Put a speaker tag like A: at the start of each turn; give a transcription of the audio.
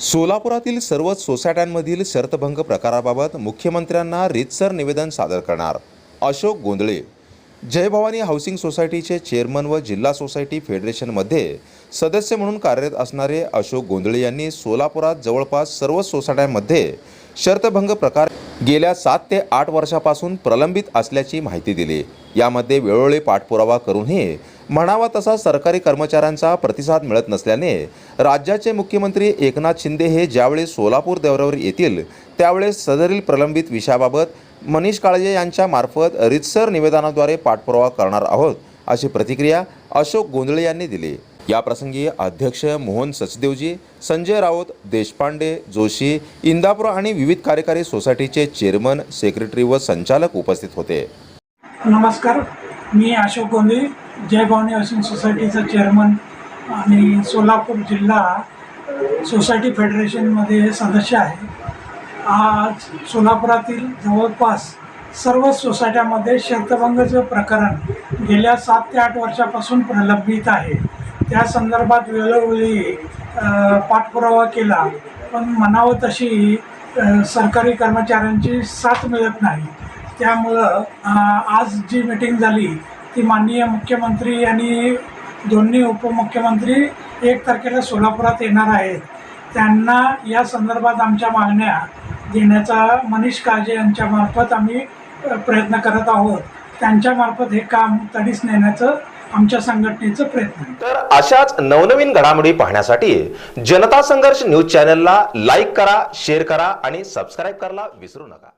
A: सोलापुरातील सर्वच सोसायट्यांमधील शर्तभंग प्रकाराबाबत मुख्यमंत्र्यांना रितसर निवेदन सादर करणार. अशोक गोंधळे जय भवानी हाऊसिंग सोसायटीचे चेअरमन व जिल्हा सोसायटी फेडरेशनमध्ये सदस्य म्हणून कार्यरत असणारे अशोक गोंधळे यांनी सोलापुरात जवळपास सर्व सोसायट्यांमध्ये शर्तभंग प्रकार गेल्या सात ते आठ वर्षापासून प्रलंबित असल्याची माहिती दिली. यामध्ये वेळोवेळी पाठपुरावा करूनही म्हणावा तसा सरकारी कर्मचाऱ्यांचा प्रतिसाद मिळत नसल्याने राज्याचे मुख्यमंत्री एकनाथ शिंदे हे ज्यावेळी सोलापूर दौऱ्यावर येतील त्यावेळेस सदरील प्रलंबित विषयाबाबत मनीष काळजे यांच्या मार्फत रितसर निवेदनाद्वारे पाठपुरावा करणार आहोत अशी प्रतिक्रिया अशोक गोंधळे यांनी दिली. याप्रसंगी अध्यक्ष मोहन सचदेवजी संजय राऊत देशपांडे जोशी इंदापूर आणि विविध कार्यकारी सोसायटीचे चेअरमन सेक्रेटरी व संचालक उपस्थित होते.
B: नमस्कार मी अशोक गोंधळे जय भवानी हाऊसिंग सोसायटीचा चेअरमन आणि सोलापूर जिल्हा सोसायटी फेडरेशनमध्ये सदस्य आहे. आज सोलापुरातील जवळपास सर्व सोसायट्यामध्ये शर्तभंगचं प्रकरण गेल्या सात ते आठ वर्षापासून प्रलंबित आहे. त्या संदर्भात वेळोवेळी पाठपुरावा केला पण म्हणावं तशी सरकारी कर्मचाऱ्यांची साथ मिळत नाही. त्यामुळं आज जी मीटिंग झाली ती माननीय मुख्यमंत्री आणि दोन्ही उपमुख्यमंत्री एक तारखेला सोलापुरात येणार आहेत. त्यांना या संदर्भात आमच्या मागण्या देण्याचा मनीष काळजे यांच्यामार्फत आम्ही प्रयत्न करत आहोत. त्यांच्यामार्फत हे काम तडीस नेण्याचं आमच्या संघटनेचं प्रयत्न
A: तर अशाच नवनवीन घडामोडी पाहण्यासाठी जनता संघर्ष न्यूज चॅनलला लाईक करा शेअर करा आणि सबस्क्राईब करायला विसरू नका.